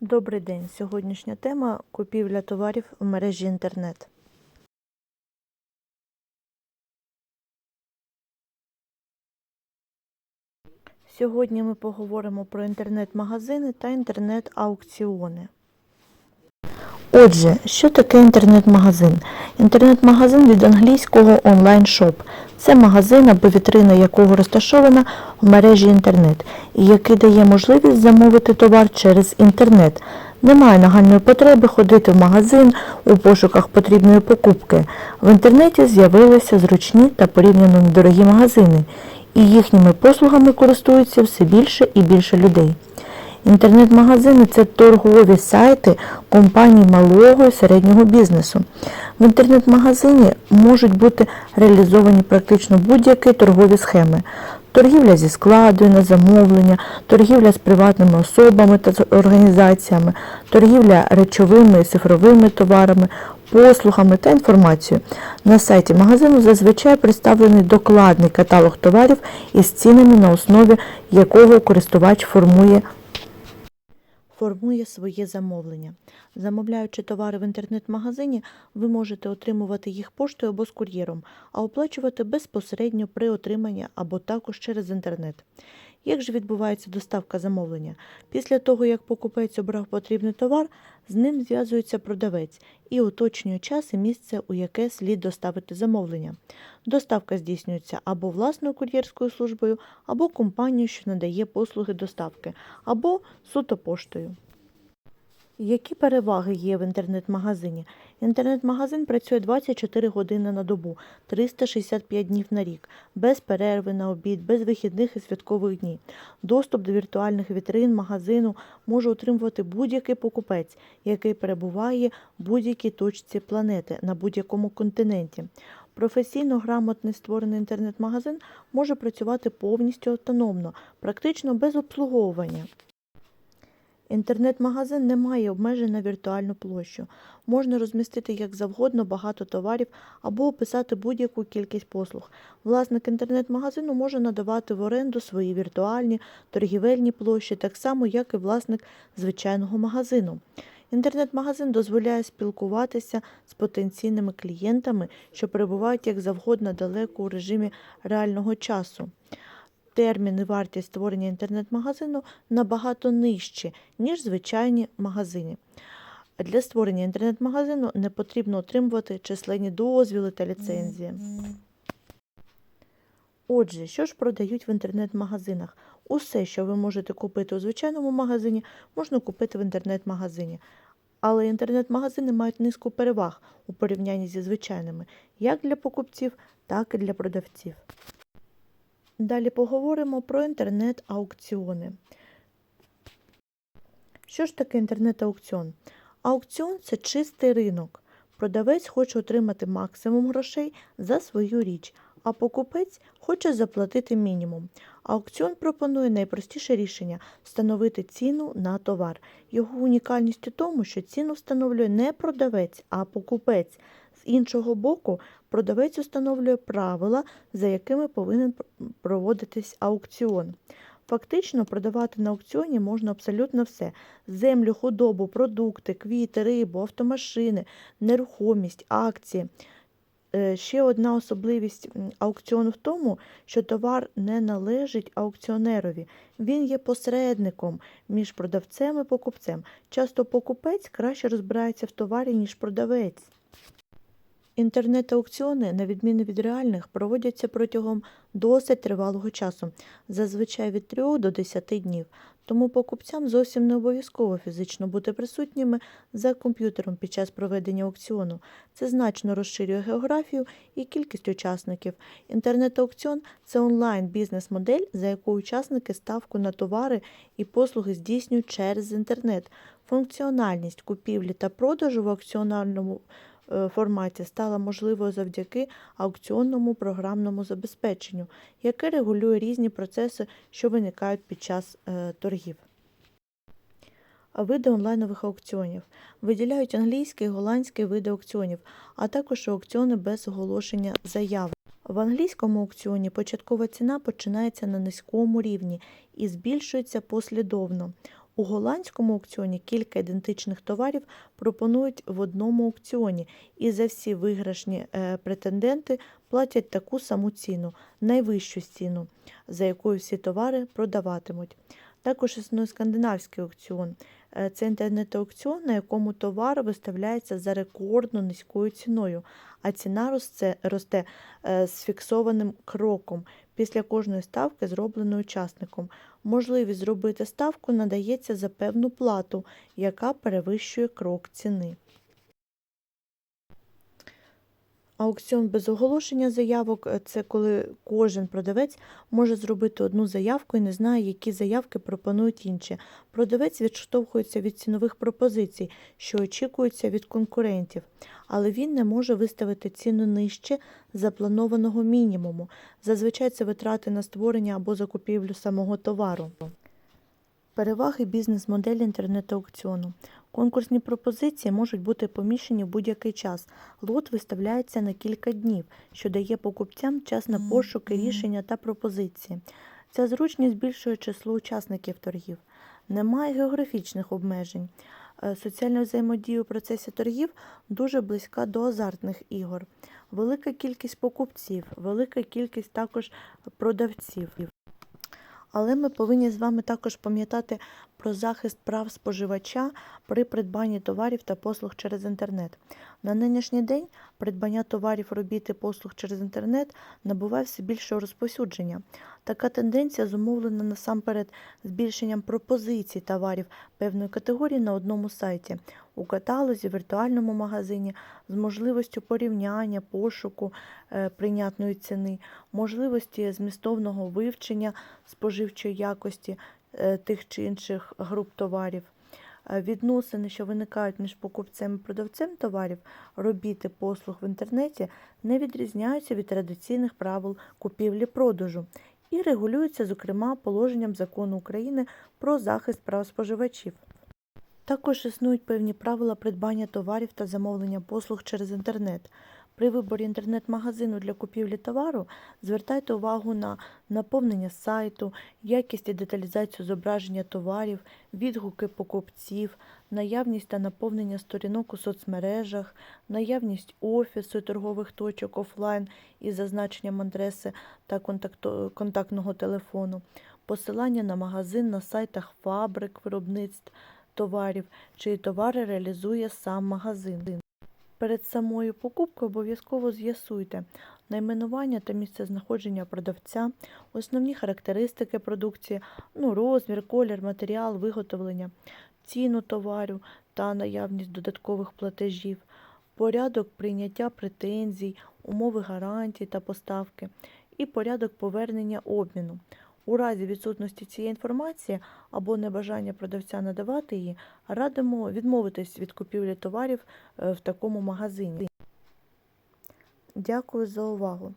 Добрий день. Сьогоднішня тема купівля товарів в мережі інтернет. Сьогодні ми поговоримо про інтернет-магазини та інтернет-аукціони. Отже, що таке інтернет-магазин? Інтернет-магазин від англійського онлайн-шоп. Це магазин або вітрина якого розташована в мережі інтернет і який дає можливість замовити товар через інтернет. Немає нагальної потреби ходити в магазин у пошуках потрібної покупки. В інтернеті з'явилися зручні та порівняно недорогі магазини, і їхніми послугами користуються все більше і більше людей. Інтернет-магазини це торгові сайти компаній малого і середнього бізнесу. В інтернет-магазині можуть бути реалізовані практично будь-які торгові схеми. Торгівля зі складу на замовлення, торгівля з приватними особами та організаціями, торгівля речовими і цифровими товарами, послугами та інформацією. На сайті магазину зазвичай представлений докладний каталог товарів із цінами, на основі якого користувач формує формує своє замовлення. Замовляючи товари в інтернет-магазині, ви можете отримувати їх поштою або з кур'єром, а оплачувати безпосередньо при отриманні або також через інтернет. Як же відбувається доставка замовлення? Після того, як покупець обрав потрібний товар, з ним зв'язується продавець і уточнює час і місце, у яке слід доставити замовлення. Доставка здійснюється або власною кур'єрською службою, або компанією, що надає послуги доставки, або суто поштою. Які переваги є в інтернет-магазині? Інтернет-магазин працює 24 години на добу, 365 днів на рік, без перерви на обід, без вихідних і святкових днів. Доступ до віртуальних вітрин магазину може отримувати будь-який покупець, який перебуває в будь-якій точці планети на будь-якому континенті. Професійно грамотний створений інтернет-магазин може працювати повністю автономно, практично без обслуговування. Інтернет-магазин не має обмежень на віртуальну площу. Можна розмістити як завгодно багато товарів або описати будь-яку кількість послуг. Власник інтернет-магазину може надавати в оренду свої віртуальні торгівельні площі, так само, як і власник звичайного магазину. Інтернет-магазин дозволяє спілкуватися з потенційними клієнтами, що перебувають як завгодно далеко у режимі реального часу термін і вартість створення інтернет-магазину набагато нижчі, ніж звичайні магазини. Для створення інтернет-магазину не потрібно отримувати численні дозвіли та ліцензії. Отже, що ж продають в інтернет-магазинах? Усе, що ви можете купити у звичайному магазині, можна купити в інтернет-магазині. Але інтернет-магазини мають низку переваг у порівнянні зі звичайними, як для покупців, так і для продавців. Далі поговоримо про інтернет-аукціони. Що ж таке інтернет-аукціон? Аукціон це чистий ринок. Продавець хоче отримати максимум грошей за свою річ, а покупець хоче заплатити мінімум. Аукціон пропонує найпростіше рішення встановити ціну на товар. Його унікальність у тому, що ціну встановлює не продавець, а покупець. З іншого боку, продавець встановлює правила, за якими повинен проводитись аукціон. Фактично, продавати на аукціоні можна абсолютно все: землю, худобу, продукти, квіти, рибу, автомашини, нерухомість, акції. Е, Ще одна особливість аукціону в тому, що товар не належить аукціонерові. Він є посередником між продавцем і покупцем. Часто покупець краще розбирається в товарі, ніж продавець. Інтернет-аукціони, на відміну від реальних, проводяться протягом досить тривалого часу, зазвичай від 3 до 10 днів. Тому покупцям зовсім не обов'язково фізично бути присутніми за комп'ютером під час проведення аукціону. Це значно розширює географію і кількість учасників. Інтернет-аукціон це онлайн-бізнес-модель, за якою учасники ставку на товари і послуги здійснюють через інтернет. Функціональність купівлі та продажу в аукціональному форматі стала можливою завдяки аукціонному програмному забезпеченню, яке регулює різні процеси, що виникають під час е, торгів. Види онлайнових аукціонів виділяють англійський і голландський види аукціонів, а також аукціони без оголошення заяви. В англійському аукціоні початкова ціна починається на низькому рівні і збільшується послідовно. У голландському аукціоні кілька ідентичних товарів пропонують в одному аукціоні, і за всі виграшні е, претенденти платять таку саму ціну, найвищу ціну, за якою всі товари продаватимуть. Також існує скандинавський аукціон. Е, Це інтернет-аукціон, на якому товар виставляється за рекордно низькою ціною, а ціна росте, е, з фіксованим кроком після кожної ставки, зробленої учасником. Можливість зробити ставку надається за певну плату, яка перевищує крок ціни. Аукціон без оголошення заявок е, це коли кожен продавець може зробити одну заявку і не знає, які заявки пропонують інші. Продавець відштовхується від цінових пропозицій, що очікуються від конкурентів, але він не може виставити ціну нижче запланованого мінімуму. Зазвичай це витрати на створення або закупівлю самого товару. Переваги бізнес-моделі інтернет-аукціону. Конкурсні пропозиції можуть бути поміщені в будь-який час. Лот виставляється на кілька днів, що дає покупцям час на пошуки, рішення та пропозиції. Ця зручність збільшує число учасників торгів. Немає географічних обмежень. Е, Соціальна взаємодія у процесі торгів дуже близька до азартних ігор. Велика кількість покупців, велика кількість також продавців. Але ми повинні з вами також пам'ятати про захист прав споживача при придбанні товарів та послуг через інтернет. На нинішній день придбання товарів, робіт і послуг через інтернет набуває все більшого розповсюдження. Така тенденція зумовлена насамперед збільшенням пропозицій товарів певної категорії на одному сайті, у каталозі, віртуальному магазині, з можливістю порівняння, пошуку е, прийнятної ціни, можливості змістовного вивчення споживчої якості е, тих чи інших груп товарів. Е, Відносини, що виникають між покупцем і продавцем товарів, робіт і послуг в інтернеті, не відрізняються від традиційних правил купівлі-продажу і регулюються, зокрема, положенням закону України про захист прав споживачів. Також існують певні правила придбання товарів та замовлення послуг через інтернет. При виборі інтернет-магазину для купівлі товару звертайте увагу на наповнення сайту, якість і деталізацію зображення товарів, відгуки покупців, наявність та наповнення сторінок у соцмережах, наявність офісу і торгових точок офлайн із зазначенням адреси та контактного телефону, посилання на магазин на сайтах фабрик, виробництв товарів, чиї товари реалізує сам магазин. Перед самою покупкою обов'язково з'ясуйте найменування та місце знаходження продавця, основні характеристики продукції, ну, розмір, колір, матеріал, виготовлення, ціну товару та наявність додаткових платежів, порядок прийняття претензій, умови гарантій та поставки і порядок повернення обміну. У разі відсутності цієї інформації або небажання продавця надавати її, радимо відмовитись від купівлі товарів е, в такому магазині. Дякую за увагу!